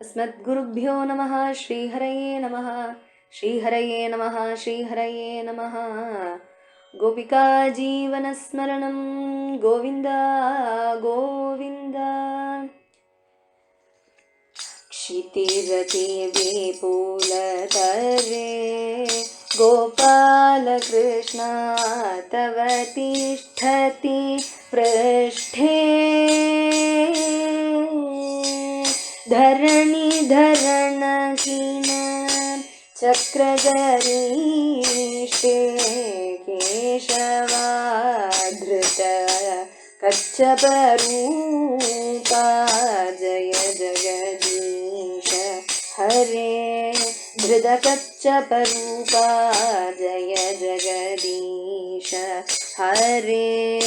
अस्मद्गुरुभ्यो नमः श्रीहरये नमः श्रीहरये नमः श्रीहरये नमः। गोपिकाजीवनस्मरणं गोविन्द गोविन्द। क्षितिरति विपुलतरे गोपालकृष्ण तव तिष्ठति पृष्ठे धरणिधरणहीन चक्रगरीष्टे केशवाधृत कच्छपरूपा जय जगदीश हरे धृतकच्छपरूपा जय जगदीश हरे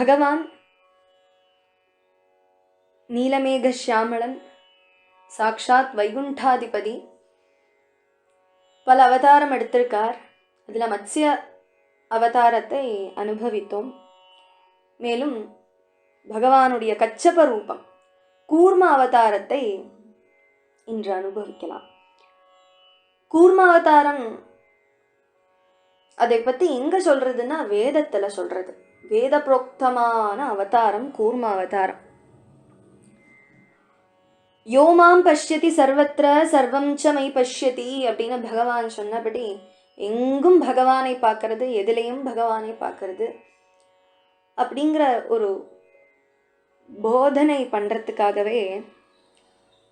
பகவான் நீலமேக ஷியாமளன் சாக்ஷாத் வைகுண்டாதிபதி பல அவதாரம் எடுத்திருக்கார். அதில் மத்ஸ்ய அவதாரத்தை அனுபவித்தோம். மேலும் பகவானுடைய கச்சப ரூபம் கூர்ம அவதாரத்தை இன்று அனுபவிக்கலாம். கூர்ம அவதாரம் அதை பற்றி எங்கே சொல்கிறதுன்னா வேதத்தில் சொல்கிறது வேதப்ரோக்தமான அவதாரம் கூர்ம அவதாரம். யோமாம் பஷ்யதி சர்வத்திர சர்வம் ச மை பஷ்யதி அப்படின்னு பகவான் சொன்னபடி எங்கும் பகவானை பார்க்கறது எதிலையும் பகவானை பார்க்கறது அப்படிங்கிற ஒரு போதனை பண்ணுறதுக்காகவே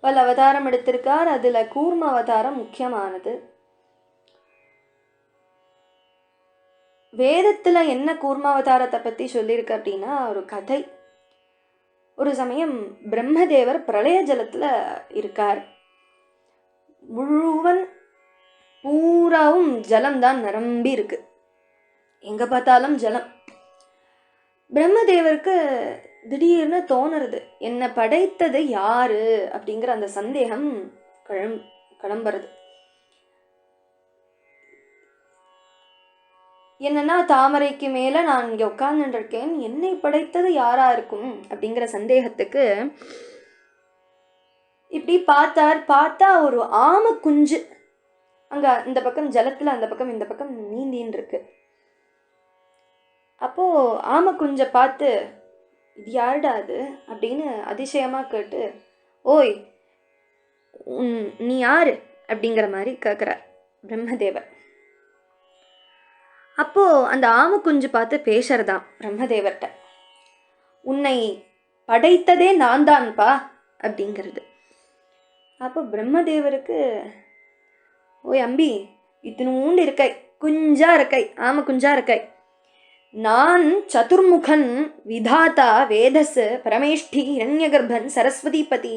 பல அவதாரம் எடுத்திருக்கார். அதில் கூர்ம அவதாரம் முக்கியமானது. வேதத்தில் என்ன கூர்மாவதாரத்தை பற்றி சொல்லியிருக்கு அப்படின்னா ஒரு கதை. ஒரு சமயம் பிரம்மதேவர் பிரளய ஜலத்தில் இருக்கார். முழுவன் பூராவும் ஜலம்தான் நிரம்பி இருக்கு. எங்கே பார்த்தாலும் ஜலம். பிரம்மதேவருக்கு திடீர்னு தோணுறது என்னை படைத்தது யாரு? அப்படிங்கிற அந்த சந்தேகம் கிளம் கிளம்புறது. என்னன்னா தாமரைக்கு மேலே நான் இங்கே உட்கார்ந்துருக்கேன் என்னை படைத்தது யாராக இருக்கும்? அப்படிங்கிற சந்தேகத்துக்கு இப்படி பார்த்தார். பார்த்தா ஒரு ஆம குஞ்சு. அங்கே இந்த பக்கம் ஜலத்தில் அந்த பக்கம் இந்த பக்கம் நீந்தின்னு இருக்கு. அப்போது ஆம குஞ்சை பார்த்து இது யாருடா அது? அப்படின்னு அதிசயமாக கேட்டு ஓய் நீ யார்? அப்படிங்கிற மாதிரி கேட்குறார் பிரம்மதேவர். அப்போது அந்த ஆம குஞ்சு பார்த்து பேசுறதாம் பிரம்மதேவர்கிட்ட. உன்னை படைத்ததே நான் தான்ப்பா அப்படிங்கிறது. அப்போ பிரம்மதேவருக்கு ஓய் அம்பி இத்தினூண்டு இருக்கை குஞ்சா இருக்கை ஆம குஞ்சா இருக்கை. நான் சதுர்முகன் விதாத்தா வேதஸ் பரமேஷ்டி இரண்யகர்பன் சரஸ்வதி பதி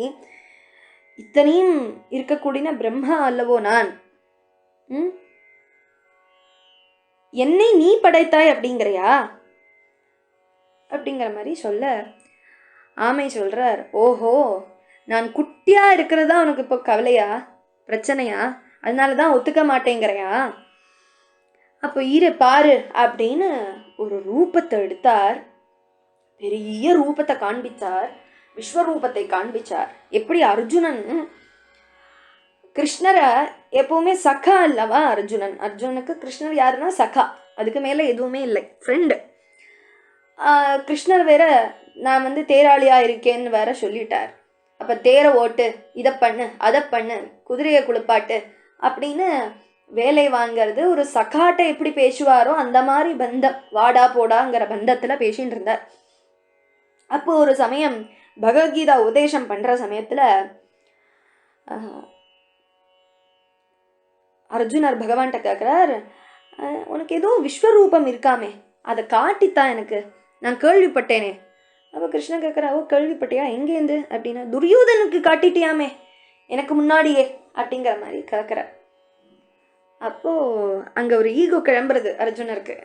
இத்தனையும் இருக்கக்கூடிய பிரம்மா அல்லவோ நான்? ம் என்னை நீ படைத்தாய் அப்படிங்கிறியா? அப்படிங்கிற மாதிரி சொல்ல ஆமை சொல்கிறார் ஓஹோ நான் குட்டியாக இருக்கிறதா உனக்கு இப்போ கவலையா? பிரச்சனையா? அதனால தான் ஒத்துக்க மாட்டேங்கிறையா? அப்போ இரு பாரு அப்படின்னு ஒரு ரூபத்தை எடுத்தார். பெரிய ரூபத்தை காண்பித்தார். விஸ்வரூபத்தை காண்பிச்சார். எப்படி அர்ஜுனன் கிருஷ்ணரை எப்பவுமே சகா அல்லவா அர்ஜுனன்? அர்ஜுனனுக்கு கிருஷ்ணர் யாருன்னா சகா. அதுக்கு மேலே எதுவுமே இல்லை. ஃப்ரெண்டு கிருஷ்ணர் வேற நான் வந்து தேராளியாக இருக்கேன்னு வேற சொல்லிட்டார். அப்போ தேரை ஓட்டு இதை பண்ணு அதை பண்ணு குதிரையை குளிப்பாட்டு அப்படின்னு வேலை வாங்கிறது ஒரு சகாட்ட எப்படி பேசுவாரோ அந்த மாதிரி பந்தம். வாடா போடாங்கிற பந்தத்தில் பேசின்னு இருந்தார். அப்போ ஒரு சமயம் பகவத்கீதா உபதேசம் பண்ணுற சமயத்தில் அர்ஜுனர் பகவான்கிட்ட கேட்குறார் உனக்கு ஏதோ விஸ்வரூபம் இருக்காமே அதை காட்டித்தான் எனக்கு. நான் கேள்விப்பட்டேனே. அப்போ கிருஷ்ணன் கேட்குறா ஓ கேள்விப்பட்டியா? எங்கேருந்து அப்படின்னா துரியோதனுக்கு காட்டிட்டியாமே எனக்கு முன்னாடியே அப்படிங்கிற மாதிரி கேட்குற அப்போது அங்கே ஒரு ஈகோ கிளம்புறது அர்ஜுனருக்கு.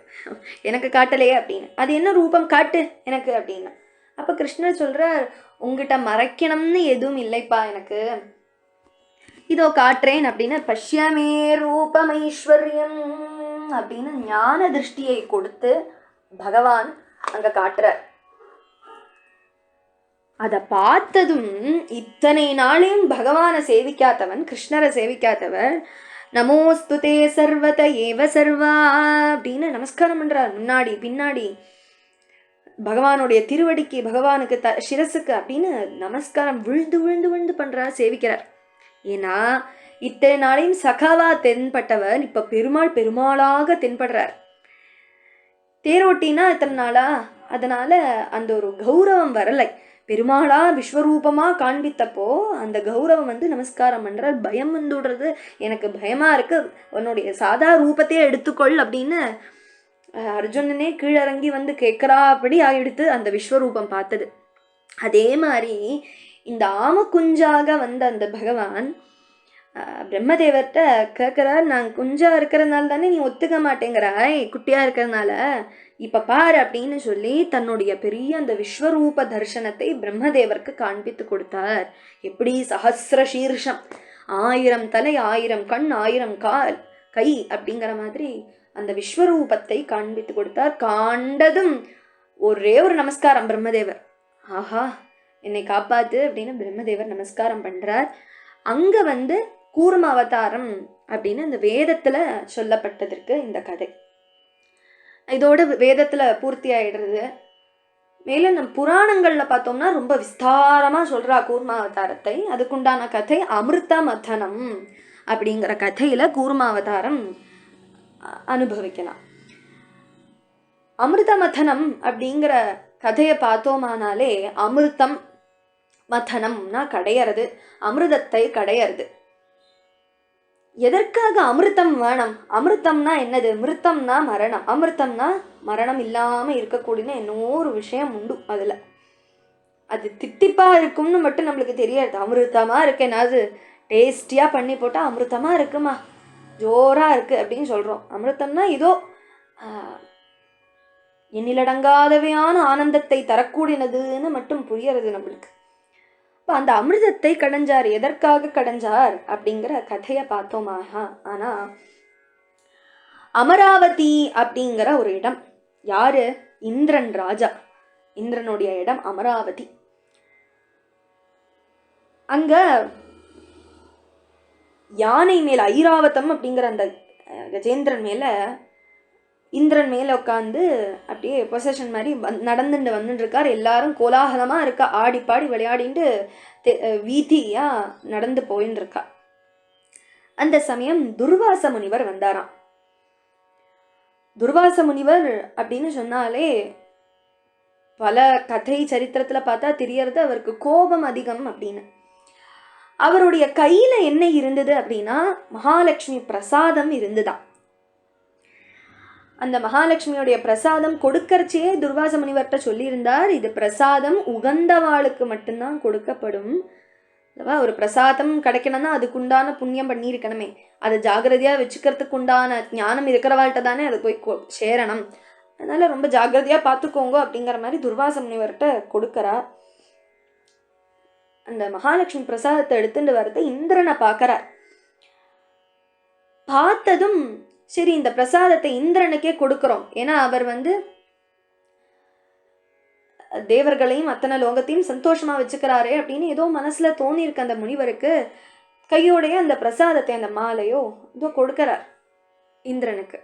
எனக்கு காட்டலையே அப்படின்னு. அது என்ன ரூபம்? காட்டு எனக்கு அப்படின்னு. அப்போ கிருஷ்ணர் சொல்கிறார் உங்ககிட்ட மறைக்கணும்னு எதுவும் இல்லைப்பா எனக்கு. இதோ காட்டுறேன் அப்படின்னு பஷ்யமே ரூபமைஸ்வர்யம் அப்படின்னு ஞான திருஷ்டியை கொடுத்து பகவான் அங்க காட்டுறார். அதை பார்த்ததும் இத்தனை நாளையும் பகவானை சேவிக்காதவன் கிருஷ்ணரை சேவிக்காதவர் நமோஸ்துதே சர்வத ஏவ சர்வா அப்படின்னு நமஸ்காரம் பண்றார். முன்னாடி பின்னாடி பகவானுடைய திருவடிக்கு பகவானுக்கு த சிரசுக்கு அப்படின்னு நமஸ்காரம் விழுந்து விழுந்து விழுந்து பண்றார் சேவிக்கிறார். ஏன்னா இத்தனை நாளையும் சகாவா தென்பட்டவர் இப்ப பெருமாள் பெருமாளாக தென்படுறார். தேரோட்டினா இத்தனை நாளா? அதனால அந்த ஒரு கௌரவம் வரலை. பெருமாளா விஸ்வரூபமாக காண்பித்தப்போ அந்த கௌரவம் வந்து நமஸ்காரம் பண்ணுறார் பயம் வந்துடுறது. எனக்கு பயமாக இருக்குது உன்னுடைய சாதா ரூபத்தையே எடுத்துக்கொள் அப்படின்னு அர்ஜுனனே கீழறங்கி வந்து கேட்குறாப்படி ஆகிடுத்து அந்த விஸ்வரூபம் பார்த்தது. அதே மாதிரி இந்த ஆமக்குஞ்சாக வந்த அந்த பகவான் பிரம்மதேவர்கிட்ட கேட்குறார் நான் குஞ்சா இருக்கிறதுனால தானே நீ ஒத்துக்க மாட்டேங்கிறாய் குட்டியாக இருக்கிறதுனால. இப்போ பார் அப்படின்னு சொல்லி தன்னுடைய பெரிய அந்த விஸ்வரூப தர்சனத்தை பிரம்மதேவருக்கு காண்பித்து கொடுத்தார். எப்படி? சஹஸ்ர சீர்ஷம் ஆயிரம் தலை ஆயிரம் கண் ஆயிரம் கால் கை அப்படிங்கிற மாதிரி அந்த விஸ்வரூபத்தை காண்பித்து கொடுத்தார். காண்டதும் ஒரே ஒரு நமஸ்காரம் பிரம்மதேவர். ஆஹா! என்னை காப்பாத்து அப்படின்னு பிரம்மதேவர் நமஸ்காரம் பண்ணுறார் அங்கே வந்து கூர்ம அவதாரம் அப்படின்னு இந்த வேதத்தில் சொல்லப்பட்டதற்கு இந்த கதை. இதோட வேதத்தில் பூர்த்தி ஆயிடுறது. மேலும் நம் புராணங்களில் பார்த்தோம்னா ரொம்ப விஸ்தாரமா சொல்றா கூர்மாவதாரத்தை. அதுக்குண்டான கதை அமிர்த மதனம் அப்படிங்கிற கதையில் கூர்மாவதாரம் அவதாரம் அனுபவிக்கலாம். அமிர்த மதனம் அப்படிங்கிற கதையை பார்த்தோமானாலே அமிர்தம் மதனம்னா கடையறது அமிர்தத்தை கடையறது. எதற்காக அமிர்தம் வேணும்? அமிர்தம்னா என்னது? மிருத்தம்னா மரணம். அமிர்தம்னா மரணம் இல்லாமல் இருக்கக்கூடிய இன்னொரு ஒரு விஷயம் உண்டு அதில். அது தித்திப்பாக இருக்கும்னு மட்டும் நம்மளுக்கு தெரியாது. அமிர்தமாக இருக்கு அது டேஸ்டியாக பண்ணி போட்டால் அமிர்தமாக இருக்குமா? ஜோராக இருக்குது அப்படின்னு சொல்கிறோம் அமிர்தம்னா இதோ எண்ணிலடங்காதவையான ஆனந்தத்தை தரக்கூடியனதுன்னு மட்டும் புரியறது நம்மளுக்கு. இப்போ அந்த அமிர்தத்தை கடைஞ்சார் எதற்காக கடைஞ்சார் அப்படிங்கிற கதையை பார்த்தோமாக ஆனால் அமராவதி அப்படிங்கிற ஒரு இடம். யாரு? இந்திரன் ராஜா. இந்திரனுடைய இடம் அமராவதி. அங்க யானை மேல ஐராவதம் அப்படிங்கிற அந்த கஜேந்திரன் மேல இந்திரன் மேலே உட்காந்து அப்படியே பொசஷன் மாதிரி வந் நடந்துட்டு வந்துட்டுருக்கார் எல்லாரும் கோலாகலமாக இருக்கா ஆடி பாடி விளையாடிட்டு தெ- நடந்து போயின்னு இருக்கா அந்த சமயம் துர்வாச முனிவர் வந்தாராம். துர்வாச முனிவர் அப்படின்னு சொன்னாலே பல கதை சரித்திரத்தில் பார்த்தா தெரியறது அவருக்கு கோபம் அதிகம் அப்படின்னு. அவருடைய கையில் என்ன இருந்தது அப்படின்னா மகாலட்சுமி பிரசாதம் இருந்துதான் அந்த மகாலட்சுமியுடைய பிரசாதம் கொடுக்கறச்சே துர்வாச முனிவர்கிட்ட சொல்லியிருந்தார். இது பிரசாதம் உகந்தவாளுக்கு மட்டும்தான் கொடுக்கப்படும். அல்லவா? ஒரு பிரசாதம் கிடைக்கணும்னா அதுக்குண்டான புண்ணியம் பண்ணியிருக்கணுமே. அதை ஜாகிரதையாக வச்சுக்கிறதுக்கு உண்டான ஞானம் இருக்கிறவாள்கிட்ட தானே அது போய் சேரணும். அதனால் ரொம்ப ஜாகிரதையாக பார்த்துக்கோங்க அப்படிங்கிற மாதிரி துர்வாச முனிவர்கிட்ட கொடுக்கறா அந்த மகாலட்சுமி பிரசாதத்தை எடுத்துட்டு வரத இந்திரனை பார்க்கறார் பார்த்ததும் சரி இந்த பிரசாதத்தை இந்திரனுக்கே கொடுக்குறோம். ஏன்னா அவர் வந்து தேவர்களையும் அத்தனை லோகத்தையும் சந்தோஷமா வச்சுக்கிறாரே அப்படின்னு ஏதோ மனசுல தோணியிருக்கு அந்த முனிவருக்கு. கையோடைய அந்த பிரசாதத்தை அந்த மாலையோ இதோ கொடுக்குறார் இந்திரனுக்கு.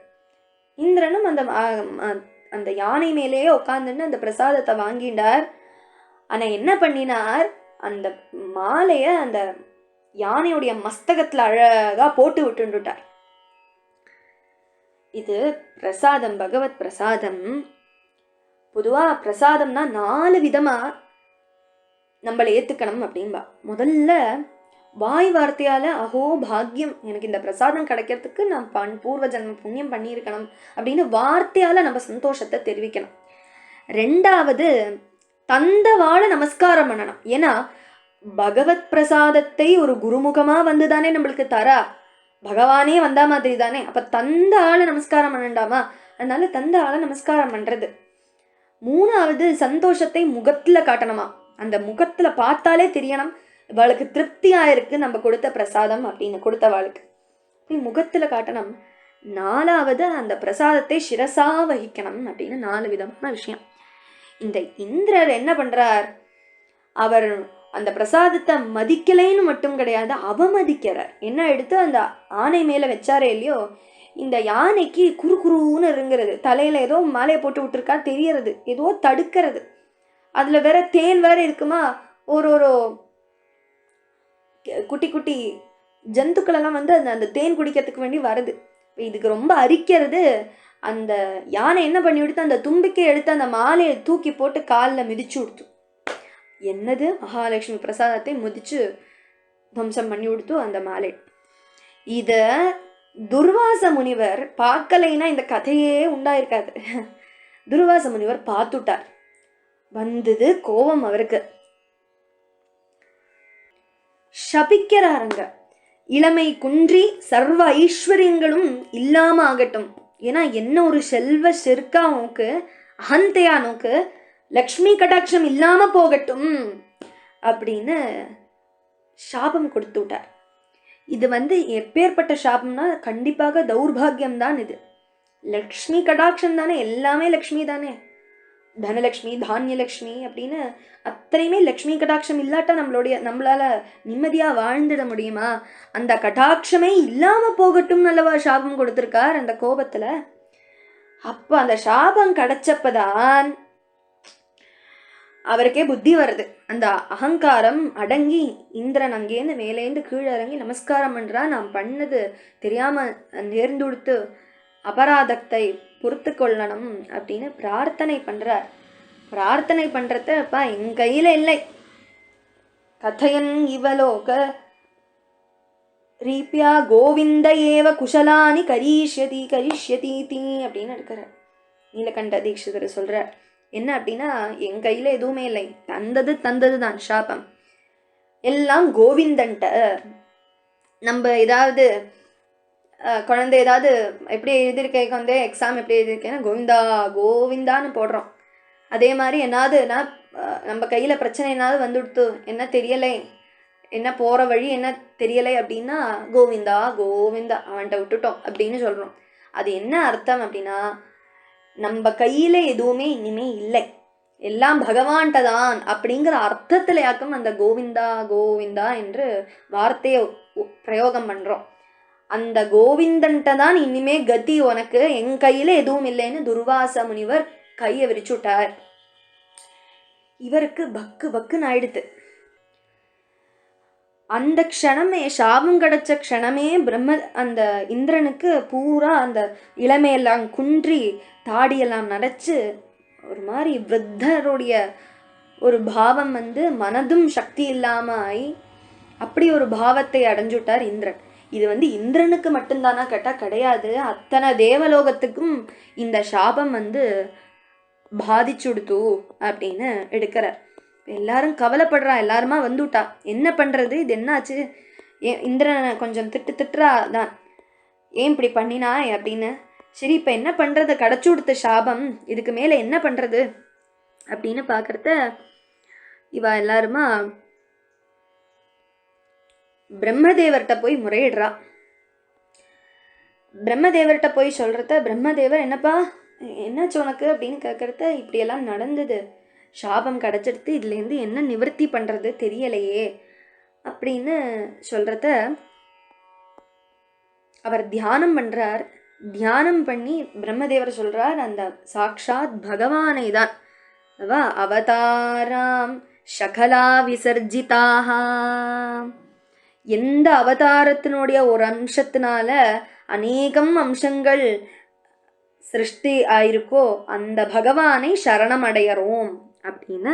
இந்திரனும் அந்த அந்த யானை மேலேயே உட்காந்துன்னு அந்த பிரசாதத்தை வாங்கிட்டார் ஆனால் என்ன பண்ணினார்? அந்த மாலையை அந்த யானையுடைய மஸ்தகத்தில் அழகாக போட்டு விட்டுட்டார் இது பிரசாதம் பகவத் பிரசாதம். பொதுவாக பிரசாதம்னா நாலு விதமாக நம்மளை ஏற்றுக்கணும் அப்படின்பா. முதல்ல வாய் வார்த்தையால் அஹோ பாக்கியம் எனக்கு இந்த பிரசாதம் கிடைக்கிறதுக்கு நான் பண் பூர்வ ஜன்ம புண்ணியம் பண்ணியிருக்கணும் அப்படின்னு வார்த்தையால் நம்ம சந்தோஷத்தை தெரிவிக்கணும். ரெண்டாவது தந்தவாழ நமஸ்காரம் பண்ணணும். ஏன்னா பகவத் பிரசாதத்தை ஒரு குருமுகமாக வந்து தானே நம்மளுக்கு தரா. பகவானே வந்தா மாதிரி தானே? அப்போ தந்த ஆளை நமஸ்காரம் பண்ணண்டாமா? அதனால தந்த ஆளை நமஸ்காரம் பண்ணுறது மூணாவது சந்தோஷத்தை முகத்தில் காட்டணுமா? அந்த முகத்தில் பார்த்தாலே தெரியணும். இவளுக்கு திருப்தியாக இருக்குது நம்ம கொடுத்த பிரசாதம் அப்படின்னு கொடுத்தவாளுக்கு அப்படி முகத்தில் காட்டணும். நாலாவது அந்த பிரசாதத்தை சிரசா வகிக்கணும் அப்படின்னு நாலு விதமான விஷயம். இந்த இந்திரர் என்ன பண்ணுறார் அவர் அந்த பிரசாதத்தை மதிக்கலைன்னு மட்டும் கிடையாது அவமதிக்கிறார். என்ன எடுத்து அந்த ஆணை மேலே வச்சாரே இல்லையோ இந்த யானைக்கு குறு குருன்னு இருங்கிறது தலையில் ஏதோ மாலையை போட்டு விட்டுருக்கா தெரியறது ஏதோ தடுக்கிறது. அதில் வேற தேன் வேற இருக்குமா? ஒரு ஒரு குட்டி குட்டி ஜந்துக்களெல்லாம் வந்து அந்த அந்த தேன் குடிக்கிறதுக்கு வேண்டி வருது. இதுக்கு ரொம்ப அரிக்கிறது. அந்த யானை என்ன பண்ணி விடுத்து அந்த தும்பிக்கை எடுத்து அந்த மாலையை தூக்கி போட்டு காலில் மிதிச்சு விடுத்து. என்னது மகாலட்சுமி பிரசாதத்தை முதிச்சு துவம்சம் பண்ணி கொடுத்து அந்த மாலை. இத துர்வாச முனிவர் பார்க்கலைன்னா இந்த கதையே உண்டாயிருக்காது. துர்வாச முனிவர் பார்த்துட்டார். வந்தது கோபம் அவருக்கு. ஷபிக்கிறாருங்க இளமை குன்றி சர்வ ஐஸ்வர்யங்களும் இல்லாம ஆகட்டும். ஏன்னா என்ன ஒரு செல்வ செருக்கா நோக்கு அகந்தையா நோக்கு லக்ஷ்மி கடாட்சம் இல்லாம போகட்டும் அப்படின்னு சாபம் கொடுத்து விட்டார். இது வந்து எப்பேற்பட்ட சாபம்னா கண்டிப்பாக தௌர்பாகியம் தான் இது. லக்ஷ்மி கடாட்சம் தானே எல்லாமே லக்ஷ்மி தானே. தனலக்ஷ்மி தானியலக்ஷ்மி அப்படின்னு அத்தனையுமே லக்ஷ்மி கடாட்சம் இல்லாட்டா நம்மளுடைய நம்மளால நிம்மதியாக வாழ்ந்துட முடியுமா? அந்த கடாட்சமே இல்லாமல் போகட்டும் நல்லவா சாபம் கொடுத்துருக்கார் அந்த கோபத்தில். அப்போ அந்த சாபம் கிடைச்சப்பதான் அவருக்கே புத்தி வருது. அந்த அகங்காரம் அடங்கி இந்திரன் அங்கேருந்து மேலேந்து கீழே இறங்கி நமஸ்காரம் பண்ணுறா நான் பண்ணது தெரியாமல் நேர்ந்துடுத்து அபராதத்தை பொறுத்து கொள்ளணும் அப்படின்னு பிரார்த்தனை பண்ணுறார் பிரார்த்தனை பண்ணுறதப்பா அப்பா என் கையில் இல்லை. கதையன் இவலோக ரீபியா கோவிந்த ஏவ குஷலானி கரீஷ்யதி கரிஷ்யதி தீ அப்படின்னு இருக்கிறார் நீலகண்ட தீட்சிதர் சொல்கிறார் என்ன அப்படின்னா என் கையில் எதுவுமே இல்லை. தந்தது தந்தது தான் சாபம். எல்லாம் கோவிந்தன்ட்ட. நம்ம ஏதாவது குழந்தை ஏதாவது எப்படி எழுதியிருக்கேன் வந்து எக்ஸாம் எப்படி எழுதியிருக்கேன்னா கோவிந்தா கோவிந்தான்னு போடுறோம். அதே மாதிரி என்னாதுன்னா நம்ம கையில் பிரச்சனை என்னாவது வந்துடுத்து என்ன தெரியலை என்ன போகிற வழி என்ன தெரியலை அப்படின்னா கோவிந்தா கோவிந்தா அவன்கிட்ட விட்டுட்டோம் அப்படின்னு சொல்கிறோம் அது என்ன அர்த்தம் அப்படின்னா நம்ம கையில் எதுவுமே இனிமே இல்லை. எல்லாம் பகவான்கிட்ட தான் அப்படிங்கிற அர்த்தத்திலையாக்கும் அந்த கோவிந்தா கோவிந்தா என்று வார்த்தையை பிரயோகம் பண்ணுறோம் அந்த கோவிந்தன்ட்ட தான் இனிமே கதி உனக்கு என் கையில எதுவும் இல்லைன்னு துர்வாச முனிவர் கையை விரிச்சுட்டார். இவருக்கு பக்கு பக்குன்னு ஆயிடுத்து. அந்த க்ஷணமே சாபம் கிடைச்ச க்ஷணமே பிரம்ம அந்த இந்திரனுக்கு பூரா அந்த இளமையெல்லாம் குன்றி தாடியெல்லாம் நரைச்சு ஒரு மாதிரி விருத்தருடைய ஒரு பாவம் வந்து மனதும் சக்தி இல்லாமல் ஆகி அப்படி ஒரு பாவத்தை அடைஞ்சுட்டார் இந்திரன். இது வந்து இந்திரனுக்கு மட்டும்தானா கேட்டால் கிடையாது. அத்தனை தேவலோகத்துக்கும் இந்த சாபம் வந்து பாதிச்சுடுத்து அப்படின்னு எடுக்கிறார். எல்லாரும் கவலைப்படுறா எல்லாருமா வந்துட்டா. என்ன பண்ணுறது இது என்னாச்சு? ஏ இந்திரனை கொஞ்சம் திட்டு திட்டுறா தான் ஏன் இப்படி பண்ணினாய் அப்படின்னு. சரி இப்போ என்ன பண்ணுறது கடைச்சி கொடுத்த சாபம். இதுக்கு மேலே என்ன பண்ணுறது அப்படின்னு பார்க்குறத இவ எல்லாருமா பிரம்மதேவர்கிட்ட போய் முறையிடுறா. பிரம்மதேவர்கிட்ட போய் சொல்கிறத பிரம்மதேவர் என்னப்பா என்னாச்சு உனக்கு? அப்படின்னு கேட்குறத இப்படியெல்லாம் நடந்தது. சாபம் கிடச்சிடுத்து இதுலேருந்து என்ன நிவர்த்தி பண்ணுறது தெரியலையே அப்படின்னு சொல்கிறத அவர் தியானம் பண்ணுறார் தியானம் பண்ணி பிரம்மதேவர் சொல்கிறார் அந்த சாக்ஷாத் பகவானை தான். அவ அவதாராம் சகலா விசர்ஜிதாக எந்த அவதாரத்தினுடைய ஒரு அம்சத்தினால அநேகம் அம்சங்கள் சிருஷ்டி ஆயிருக்கோ அந்த பகவானை சரணம் அடையறோம். அப்படின்னு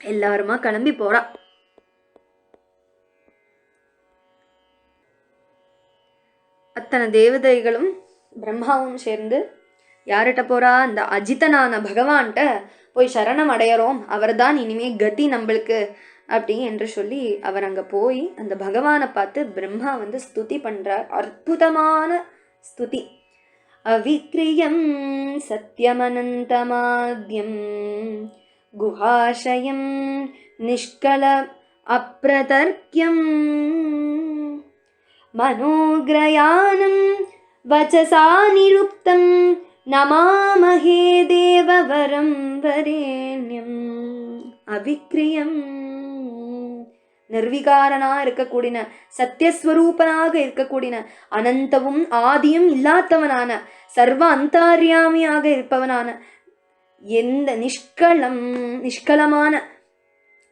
எல்லாருமா கிளம்பி போறா. அத்தனை தேவதைகளும் பிரம்மாவும் சேர்ந்து யார்கிட்ட போறா? அந்த அஜிதனான பகவான்கிட்ட போய் சரணம் அடையறோம். அவர்தான் இனிமே கதி நம்மளுக்கு அப்படி என்று சொல்லி அவர் அங்கே போய் அந்த பகவானை பார்த்து பிரம்மா வந்து ஸ்துதி பண்ணுறார் அற்புதமான ஸ்துதி. அவிக்ரியம் சத்தியமனந்தமாத்யம் குஹாஷயம் நிஷ்கல அப்பிரதர்க்கியம் मनोग्रयानं वचसा निरुक्तं नमामहे देववरं वरेण्यम् அவிக்ரியம் நிர்விகாரனா இருக்கக்கூடின சத்தியஸ்வரூபனாக இருக்கக்கூடின அனந்தவும் ஆதியும் இல்லாதவனான சர்வ அந்தாரியாமியாக இருப்பவனான எந்த நிஷ்களம் நிஷ்கலமான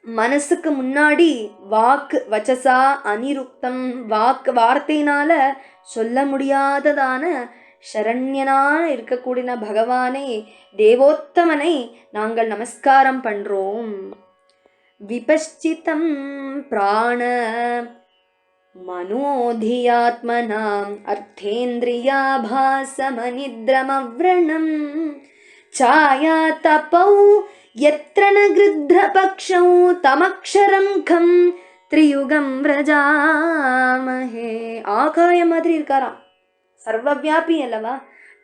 மனசுக்கு முன்னாடி வாக்கு வச்சசா அனிருக்தம் வாக்கு வார்த்தையினால சொல்ல முடியாததான சரண்யனான இருக்கக்கூடிய பகவானை தேவோத்தமனை நாங்கள் நமஸ்காரம் பண்றோம் விபஷ்சிதம் பிராண मनोधियात्मनाम् अर्थेन्द्रियाभासमनिद्रमव्रणम् छायातपौ यत्र न गृध्रपक्षौ तमक्षरं खं திரியுகம் விரஜாமஹே ஆகாய மாதிரி இருக்காராம் சர்வவியாபி அல்லவா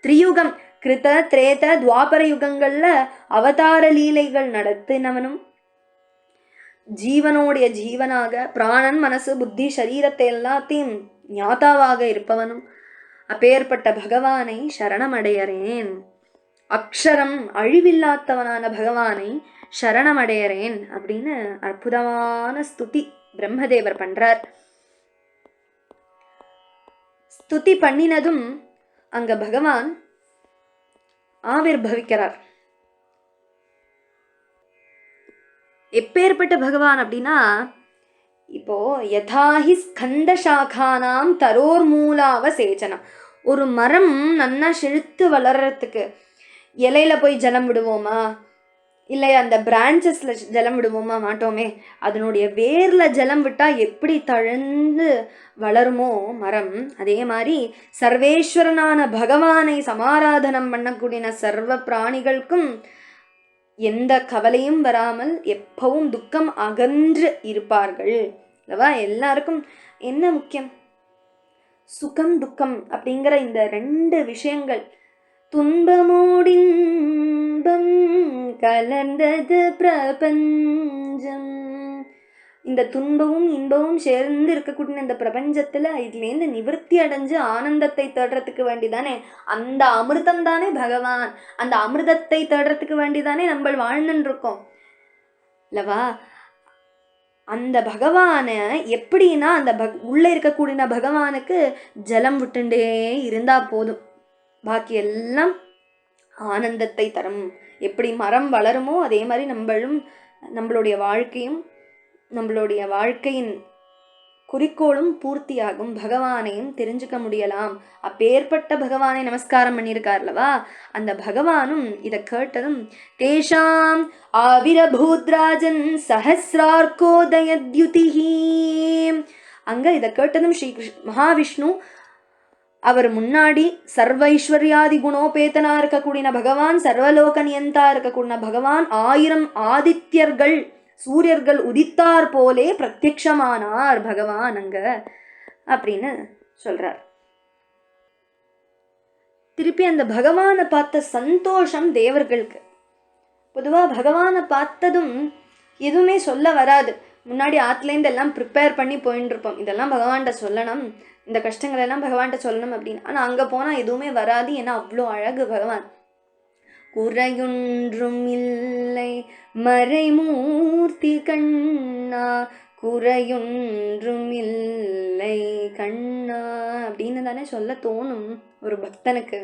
திரியுகம் கிருத திரேத துவாபர யுகங்கள்ல அவதார லீலைகள் நடத்தினவனும் ஜீவனுடைய ஜீவனாக பிராணன் மனசு புத்தி சரீரத்தை எல்லாத்தையும் ஞாதாவாக இருப்பவனும் அப்பேற்பட்ட பகவானை சரணமடையறேன் அக்ஷரம் அழிவில்லாதவனான பகவானை சரணமடையறேன் அப்படின்னு அற்புதமான ஸ்துதி பிரம்மதேவர் பண்றார். ஸ்துதி பண்ணினதும் அங்க பகவான் ஆவிர்பவிக்கிறார் எப்பேற்பட்ட பகவான் அப்படின்னா இப்போ யதாஹி ஸ்கந்த சாகானாம் தரோர் மூலாவ சேச்சனம் ஒரு மரம் நன்னா செழுத்து வளர்றதுக்கு இலையில போய் ஜலம் விடுவோமா? இல்லை அந்த பிரான்ச்சஸில் ஜலம் விடுவோமா? மாட்டோமே. அதனுடைய வேரில் ஜலம் விட்டால் எப்படி தழுந்து வளருமோ மரம்? அதே மாதிரி சர்வேஸ்வரனான பகவானை சமாராதனம் பண்ணக்கூடிய சர்வ பிராணிகளுக்கும் எந்த கவலையும் வராமல் எப்பவும் துக்கம் அகன்று இருப்பார்கள். அல்லவா? எல்லாருக்கும் என்ன முக்கியம்? சுகம் துக்கம் அப்படிங்கிற இந்த ரெண்டு விஷயங்கள் துன்பமோடின்பம் கலந்தது பிரபஞ்சம். இந்த துன்பமும் இன்பமும் சேர்ந்து இருக்கக்கூடிய இந்த பிரபஞ்சத்தில் இதுலேருந்து நிவர்த்தி அடைஞ்சு ஆனந்தத்தை தேடுறதுக்கு வேண்டிதானே? அந்த அமிர்தம் தானே பகவான். அந்த அமிர்தத்தை தேடுறதுக்கு வேண்டிதானே நம்ம வாழ்ந்துன்னு இருக்கோம் இல்லவா அந்த பகவானை எப்படின்னா அந்த பக் உள்ளே இருக்கக்கூடிய பகவானுக்கு ஜலம் விட்டுண்டே இருந்தால் போதும். பாக்கி எல்லாம் ஆனந்தத்தை தரும். எப்படி மரம் வளருமோ அதே மாதிரி நம்மளும் நம்மளுடைய வாழ்க்கையும் நம்மளுடைய வாழ்க்கையின் குறிக்கோளும் பூர்த்தியாகும். பகவானையும் தெரிஞ்சுக்க முடியலாம். அப்பேற்பட்ட பகவானை நமஸ்காரம் பண்ணியிருக்கார்லவா அந்த பகவானும் இதை கேட்டதும் தேஷாம் ஆவிரபூத்ராஜன் சஹசிரார்கோதயத்யுதிஹி அங்கே இதை கேட்டதும் ஸ்ரீ கிருஷ் மகாவிஷ்ணு அவர் முன்னாடி சர்வைஸ்வர்யாதி குணோபேத்தனா இருக்கக்கூடிய பகவான் சர்வலோக நியந்தா இருக்கக்கூடிய பகவான் ஆயிரம் ஆதித்யர்கள் சூரியர்கள் உதித்தார் போலே பிரத்யக்ஷமானார் பகவான் அங்க அப்படின்னு சொல்றார். திருப்பி அந்த பகவானை பார்த்த சந்தோஷம் தேவர்களுக்கு. பொதுவாக பகவானை பார்த்ததும் எதுவுமே சொல்ல வராது. முன்னாடி ஆற்றுலேருந்து எல்லாம் ப்ரிப்பேர் பண்ணி போயின்னு இருப்போம். இதெல்லாம் பகவான்கிட்ட சொல்லணும். இந்த கஷ்டங்கள் எல்லாம் பகவான்கிட்ட சொல்லணும் அப்படின்னு. ஆனால் அங்கே போனால் எதுவுமே வராது ஏன்னா அவ்வளோ அழகு பகவான். குறையொன்றும் இல்லை. மறைமூர்த்தி கண்ணா குறையொன்றும் இல்லை கண்ணா அப்படின்னு தானே சொல்ல தோணும் ஒரு பக்தனுக்கு.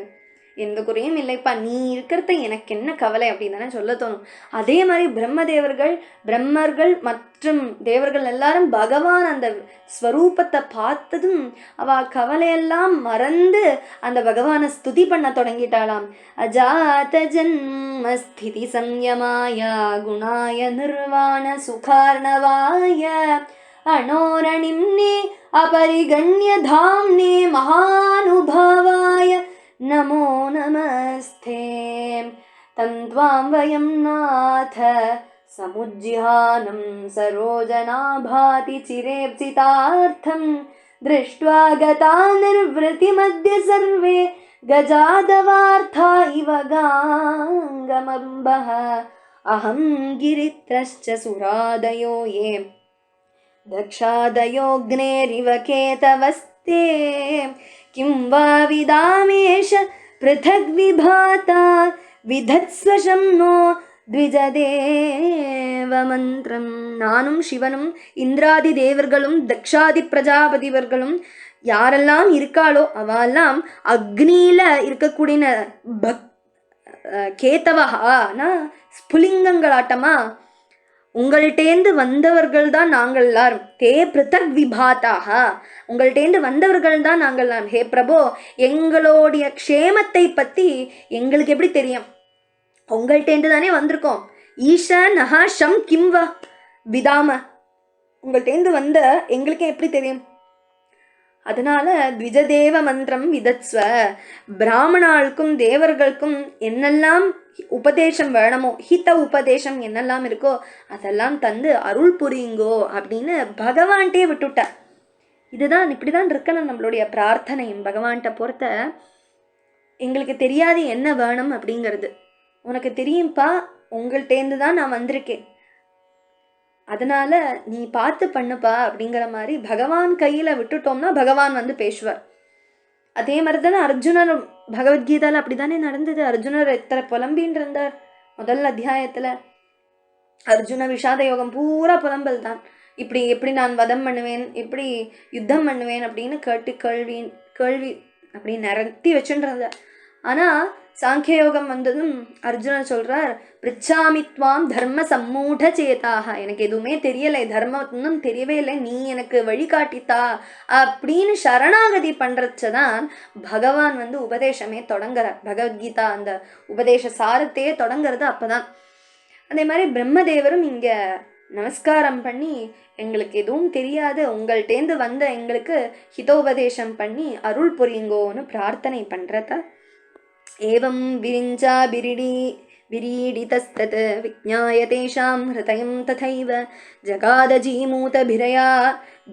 எந்த குறையும் இல்லைப்பா நீ இருக்கிறத எனக்கு என்ன கவலை அப்படின்னு தானே சொல்ல தோணும். அதே மாதிரி பிரம்மதேவர்கள் பிரம்மர்கள் மற்றும் தேவர்கள் எல்லாரும் பகவான் அந்த ஸ்வரூபத்தை பார்த்ததும் அவ கவலையெல்லாம் மறந்து அந்த பகவானை ஸ்துதி பண்ண தொடங்கிட்டாளாம். அஜாத ஜன்ம ஸ்திதி சம்யமாய குணாய நிர்வாண சுகார்ணவாய அனோரணிம்னே அபரிகண்ய தாம்னே மகானுபாவாய नमो नमस्ते। तं त्वां वयं नाथ। समुज्जिहानं सरोजना भाति चिरेप्सितार्थं दृष्ट्वा गता निर्वृतिमद्य सर्वे गजादवार्था इव गाङ्गमम्बः। अहं गिरित्रश्च सुरादयो ये। दक्षादयोऽग्नेरिव केतवस्ते किं वा विदामेश पृथग्विभाता விதத்ஸ்வசம் நோ த்விஜதேவ மந்திரம் நானும் சிவனும் இந்திராதி தேவர்களும் தக்ஷாதி பிரஜாபதிவர்களும் யாரெல்லாம் இருக்காளோ அவெல்லாம் அக்னியில இருக்கக்கூடிய பக் கேத்தவஹானா ஸ்புலிங்கங்களாட்டமா உங்கள்கிட்டேந்து வந்தவர்கள் தான் நாங்கள் எல்லாரும் தே பிருத்தக் விபாத்தாக உங்கள்கிட்டேந்து வந்தவர்கள் தான் நாங்கள் எல்லாம் ஹே பிரபோ எங்களுடைய க்ஷேமத்தை பற்றி எங்களுக்கு எப்படி தெரியும்? உங்கள்கிட்டேந்து தானே வந்திருக்கோம். ஈஷா நஹா ஷம் கிம்வா விதாம. உங்கள்கிட்டேந்து வந்த எங்களுக்கே எப்படி தெரியும்? அதனால த்விஜதேவ மந்திரம் விதத்ஸ்வ பிராமணாளுக்கும் தேவர்களுக்கும் என்னெல்லாம் உபதேசம் வேணுமோ ஹித உபதேசம் என்னெல்லாம் இருக்கோ அதெல்லாம் தந்து அருள் புரியுங்கோ அப்படின்னு பகவான்கிட்டே விட்டுட்டார் இதுதான் இப்படிதான் இருக்கணும் நம்மளுடைய பிரார்த்தனையும். பகவான்கிட்ட பொறுத்த எங்களுக்கு தெரியாது என்ன வேணும் அப்படிங்கிறது. உனக்கு தெரியும்ப்பா உங்கள்கிட்டேருந்து தான் நான் வந்திருக்கேன். அதனால நீ பார்த்து பண்ணுப்பா அப்படிங்கிற மாதிரி பகவான் கையில் விட்டுட்டோம்னா பகவான் வந்து பேசுவார். அதே மாதிரி தானே அர்ஜுனர் பகவத்கீதாவில் அப்படி தானே நடந்தது. அர்ஜுனர் எத்தனை புலம்பின்னு இருந்தார்? முதல் அத்தியாயத்தில் அர்ஜுன விஷாத யோகம் பூரா புலம்பல் தான். இப்படி எப்படி நான் வதம் பண்ணுவேன் எப்படி யுத்தம் பண்ணுவேன் அப்படின்னு கேட்டு கேள்வி கேள்வி அப்படி நிறத்தி வச்சுன்றது ஆனால் சாங்கிய யோகம் வந்ததும் அர்ஜுனன் சொல்கிறார் பிரிச்சாமித்வாம் தர்ம சம்மூட சேதாக எனக்கு எதுவுமே தெரியலை தர்மம் தெரியவே இல்லை நீ எனக்கு வழிகாட்டித்தா அப்படின்னு சரணாகதி பண்ணுறச்சதான் பகவான் வந்து உபதேசமே தொடங்குறார். பகவத்கீதா அந்த உபதேச சாரத்தையே தொடங்குறது அப்பதான். அதே மாதிரி பிரம்மதேவரும் இங்கே நமஸ்காரம் பண்ணி எங்களுக்கு எதுவும் தெரியாது உங்கள்டேந்து வந்த எங்களுக்கு ஹிதோபதேசம் பண்ணி அருள் புரியுங்கோன்னு பிரார்த்தனை பண்ணுறத एवं विरिञ्चा बिरिडी विरीडितस्तत् विज्ञाय तेषां हृदयं तथैव जगादजीमूतभिरया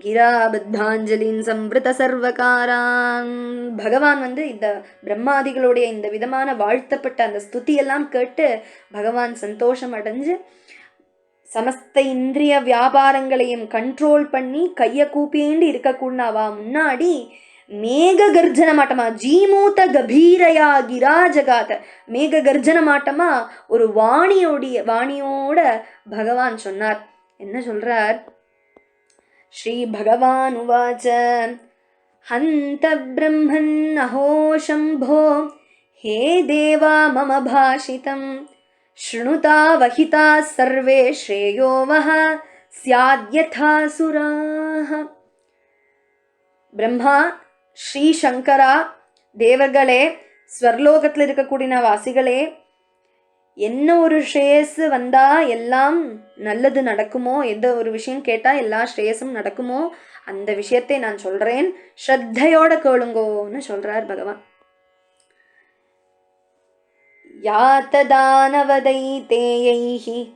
गिरा பத்தாஞ்சலின் சம்பிருத சர்வகாரான் பகவான் வந்து இந்த பிரம்மாதிகளுடைய இந்த விதமான வாழ்த்தப்பட்ட அந்த ஸ்துதியெல்லாம் கேட்டு பகவான் சந்தோஷம் அடைஞ்சு சமஸ்த இந்திரிய வியாபாரங்களையும் கண்ட்ரோல் பண்ணி கையை கூப்பிண்டு இருக்கக்கூடாவா முன்னாடி மேக கர்ஜன மாட்டமா ஜீமூத்த கபீரையா கிரா ஜகாத மேக கர்ஜன மாட்டமா ஒரு வாணியோடைய வாணியோட பகவான் சொன்னார் என்ன சொல்றார் ஸ்ரீ பகவான் உவாச்ச ஹந்த பிரம்மன் அஹோ சம்போ ஹே தேவா மம பாஷிதம் शृणुता वहिता सर्वे श्रेयो वः स्याद्यथासुराः பிரம்மா ஸ்ரீ சங்கரா தேவர்களே ஸ்வர்லோகத்தில் இருக்கக்கூடிய வாசிகளே என்ன ஒரு ஸ்ரேயஸ் வந்தா எல்லாம் நல்லது நடக்குமோ எந்த ஒரு விஷயம் கேட்டால் எல்லா ஸ்ரேயஸும் நடக்குமோ அந்த விஷயத்தை நான் சொல்கிறேன் ஸ்ரத்தையோட கேளுங்கோன்னு சொல்கிறார் பகவான் या तदानवदैतेयैः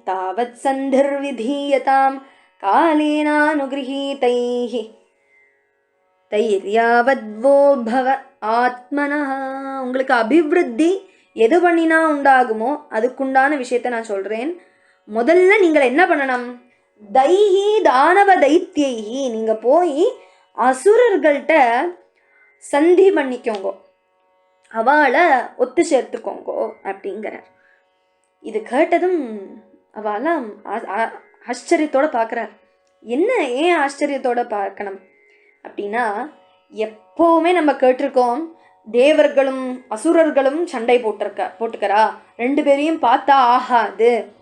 तावत् सन्धिर्विधीयतां कालेनानुगृहीतैः தைரியாவத்வோ பவ ஆத்மனா. உங்களுக்கு அபிவிருத்தி எது பண்ணினா உண்டாகுமோ அதுக்குண்டான விஷயத்த நான் சொல்கிறேன் முதல்ல நீங்கள் என்ன பண்ணணும்? தைஹி தானவ தைத்தியைஹி. நீங்கள் போய் அசுரர்கள்ட்ட சந்தி பண்ணிக்கோங்க. அவளை ஒத்து சேர்த்துக்கோங்கோ அப்படிங்கிறார். இது கேட்டதும் அவெல்லாம் ஆச்சரியத்தோடு ஆ- ஆச்சரியத்தோட பார்க்குறார். என்ன ஏன் ஆச்சரியத்தோட பார்க்கணும்? அப்படின்னா எப்போவுமே நம்ம கேட்டிருக்கோம் தேவர்களும் அசுரர்களும் சண்டை போட்டிருக்க போட்டுக்கிறா? ரெண்டு பேரையும் பார்த்தா ஆகாது.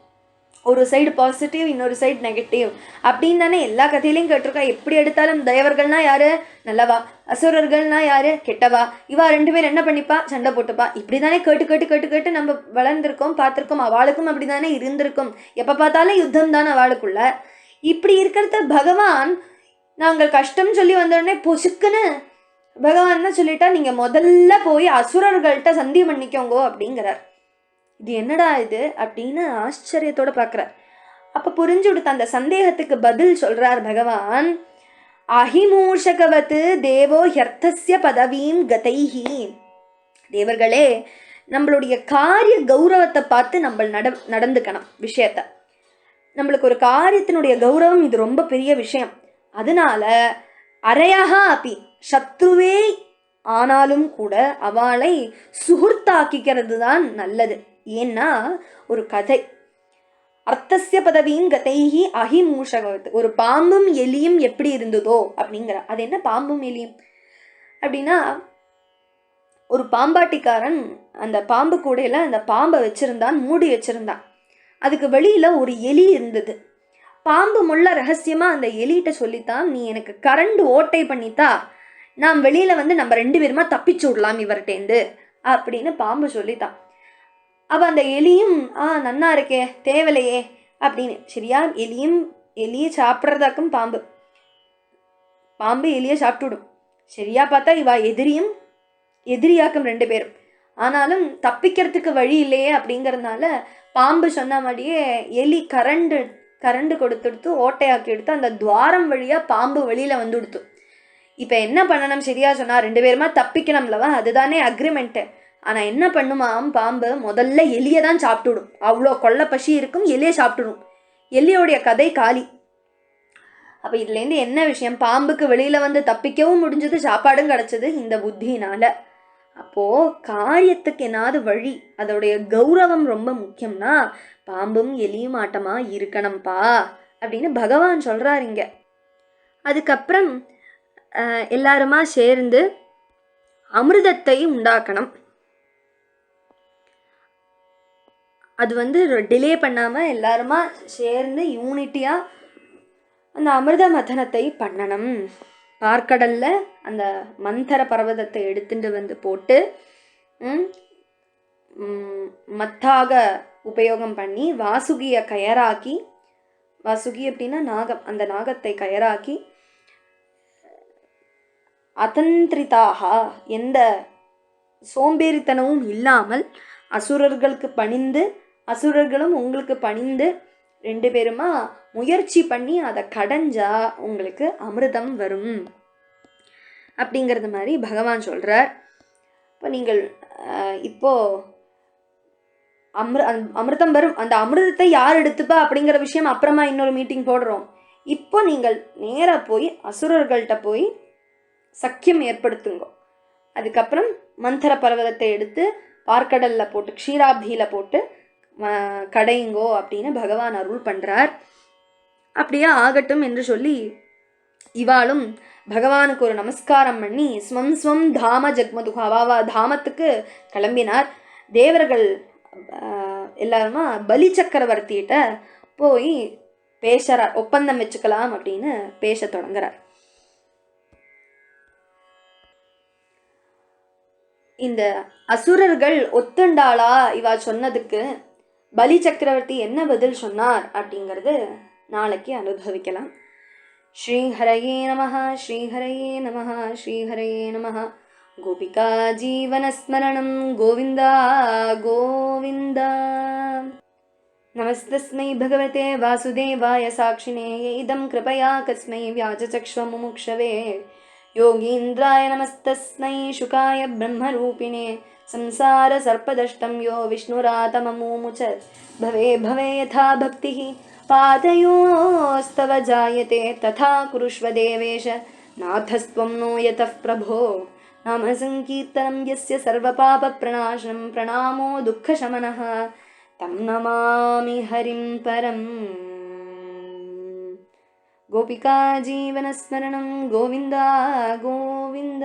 ஒரு சைடு பாசிட்டிவ் இன்னொரு சைடு நெகட்டிவ் அப்படின்னு தானே எல்லா கதையிலையும் கேட்டிருக்கா? எப்படி எடுத்தாலும் தேவர்கள்னா யாரு? நல்லவா. அசுரர்கள்னா யாரு? கெட்டவா. இவா ரெண்டு பேரும் என்ன பண்ணிப்பா? சண்டை போட்டுப்பா. இப்படி தானே கேட்டு கேட்டு கேட்டு கேட்டு நம்ம வளர்ந்துருக்கோம் பார்த்துருக்கோம் அவளுக்கும் அப்படி தானே இருந்திருக்கும். எப்போ பார்த்தாலும் யுத்தம் தான் அவளுக்குள்ள. இப்படி இருக்கிறத பகவான் நாங்கள் கஷ்டம் சொல்லி வந்தோடனே பொசுக்குன்னு பகவான் என்ன சொல்லிட்டா நீங்கள் முதல்ல போய் அசுரர்கள்ட்ட சந்தி பண்ணிக்கோங்கோ அப்படிங்கிறார். இது என்னடா இது அப்படின்னு ஆச்சரியத்தோட பார்க்குறார். அப்போ புரிஞ்சு கொடுத்த அந்த சந்தேகத்துக்கு பதில் சொல்கிறார் பகவான் அஹிமூஷகவத்து தேவோ ஹர்த்தசிய பதவீம் கதைஹி. தேவர்களே நம்மளுடைய காரிய கௌரவத்தை பார்த்து நம்ம நட நடந்துக்கணும் விஷயத்த. நம்மளுக்கு ஒரு காரியத்தினுடைய கௌரவம் இது ரொம்ப பெரிய விஷயம். அதனால அரையாக அப்பி சத்ருவே ஆனாலும் கூட அவளை சுகுர்த்தாக்கிக்கிறது தான் நல்லது. ஏன்னா ஒரு கதை. அர்த்தசிய பதவியும் கதைகி அஹிமூஷகவத் ஒரு பாம்பும் எலியும் எப்படி இருந்ததோ அப்படிங்கிற அது என்ன பாம்பும் எலியும்? அப்படின்னா ஒரு பாம்பாட்டிக்காரன் அந்த பாம்பு கூடையில் அந்த பாம்பை வச்சிருந்தான் மூடி வச்சிருந்தான். அதுக்கு வெளியில் ஒரு எலி இருந்தது. பாம்பு முள்ள ரகசியமா அந்த எலிகிட்ட சொல்லித்தான் நீ எனக்கு கரண்ட் ஓட்டை பண்ணித்தா நாம் வெளியில வந்து நம்ம ரெண்டு பேருமா தப்பிச்சு விடலாம் இவர்கிட்டேந்து அப்படின்னு பாம்பு சொல்லித்தான் அப்போ அந்த எலியும் ஆ நன்னா இருக்கே தேவலையே அப்படின்னு. சரியா? எலியும் எலியை சாப்பிட்றதாக்கும் பாம்பு. பாம்பு எலியை சாப்பிட்டுடும் சரியா பார்த்தா இவா எதிரியும் எதிரியாக்கும் ரெண்டு பேரும். ஆனாலும் தப்பிக்கிறதுக்கு வழி இல்லையே அப்படிங்கறதுனால பாம்பு சொன்ன மாதிரியே எலி கரண்டு கரண்டு கொடுத்துடுத்து ஓட்டையாக்கி எடுத்து அந்த துவாரம் வழியாக பாம்பு வழியில் வந்து கொடுத்து இப்போ என்ன பண்ணணும் சரியா சொன்னால் ரெண்டு பேருமா தப்பிக்கணும்லவா அதுதானே அக்ரிமெண்ட்டு ஆனால் என்ன பண்ணுமாம் பாம்பு முதல்ல எலியை தான் சாப்பிட்டுடும். அவ்வளோ கொள்ள பசி இருக்கும் எலியை சாப்பிட்டுடும். எலியோடைய கதை காலி. அப்போ இதுலேருந்து என்ன விஷயம்? பாம்புக்கு வெளியில் வந்து தப்பிக்கவும் முடிஞ்சது சாப்பாடும் கிடச்சது இந்த புத்தினால் அப்போது காரியத்துக்கு என்னாவது வழி அதோடைய கௌரவம் ரொம்ப முக்கியம்னா பாம்பும் எலியும் ஆட்டமா இருக்கணும்ப்பா அப்படின்னு பகவான் சொல்கிறாரிங்க அதுக்கப்புறம் எல்லாருமா சேர்ந்து அமிர்தத்தை உண்டாக்கணும். அது வந்து டிலே பண்ணாமல் எல்லாருமா சேர்ந்து யூனிட்டியாக அந்த அமிர்த மதனத்தை பண்ணணும். பார்க்கடலில் அந்த மந்தர பர்வதத்தை எடுத்துட்டு வந்து போட்டு ம், மத்தாக உபயோகம் பண்ணி வாசுகியை கயராக்கி வாசுகி அப்படின்னா நாகம் அந்த நாகத்தை கயராக்கி அதந்திரிதாக எந்த சோம்பேறித்தனமும் இல்லாமல் அசுரர்களுக்கு பணிந்து அசுரர்களும் உங்களுக்கு பணிந்து ரெண்டு பேருமா முயற்சி பண்ணி அதை கடைஞ்சா உங்களுக்கு அமிர்தம் வரும். அப்படிங்கிறது மாதிரி பகவான் சொல்கிறார் இப்போ நீங்கள் இப்போது அமிர் அமிர்தம் வரும். அந்த அமிர்தத்தை யார் எடுத்துப்பா அப்படிங்கிற விஷயம் அப்புறமா இன்னொரு மீட்டிங் போடுறோம். இப்போ நீங்கள் நேராக போய் அசுரர்கள்ட்ட போய் சக்கியம் ஏற்படுத்துங்க. அதுக்கப்புறம் மந்தர பர்வதத்தை எடுத்து பார்க்கடலில் போட்டு க்ஷீராப்தியில் போட்டு கடையுங்கோ அப்படின்னு பகவான் அருள் பண்ணுறார் அப்படியே ஆகட்டும் என்று சொல்லி இவாளும் பகவானுக்கு ஒரு நமஸ்காரம் பண்ணி ஸ்வம் ஸ்வம் தாம ஜக்மதுகா அவாவா தாமத்துக்கு கிளம்பினார். தேவர்கள் எல்லாருமா பலி சக்கரவர்த்திகிட்ட போய் பேசுகிறார் ஒப்பந்தம் வச்சுக்கலாம் அப்படின்னு பேசத் தொடங்குறார் இந்த அசுரர்கள் ஒத்துண்டாளா? இவா சொன்னதுக்கு பலி சக்கரவர்த்தி என்ன பதில் சொன்னார் அப்படிங்கிறது நாளைக்கு அனுபவிக்கலாம். ஸ்ரீஹரையே நமः ஸ்ரீஹரையே நமः ஸ்ரீஹரையே நமः गोपिका जीवनस्मरणं गोविन्दा गोविन्दा। नमस्तस्मै भगवते वासुदेवाय साक्षिणे इदं कृपया कस्मै व्याजचक्ष्वमुमुक्षवे योगीन्द्राय नमस्तस्मै शुकाय ब्रह्मरूपिणे संसारसर्पदष्टं यो विष्णुरातममुमुच। भवे भवे यथा भक्तिः पादयोस्तव जायते तथा कुरुष्व देवेश। नाथस्त्वं नो यतः प्रभो। नाम सङ्कीर्तनं यस्य सर्वपापप्रणाशनं प्रणामो दुःखशमनः तं नमामि हरिं परम्। गोपिका जीवनस्मरणं गोविन्दा गोविन्द।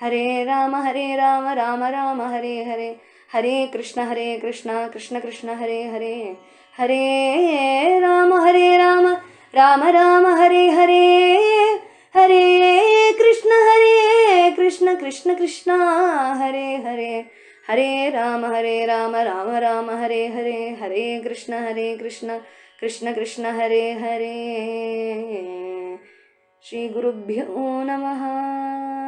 हरे राम हरे राम राम राम हरे हरे। हरे कृष्ण हरे कृष्ण कृष्ण कृष्ण हरे हरे। हरे राम हरे राम राम राम हरे हरे हरे कृष्ण हरे कृष्ण कृष्ण कृष्ण, हरे हरे। हरे राम हरे राम राम राम, हरे हरे हरे कृष्ण हरे कृष्ण कृष्ण कृष्ण, हरे हरे। श्रीगुरुभ्यो नमः।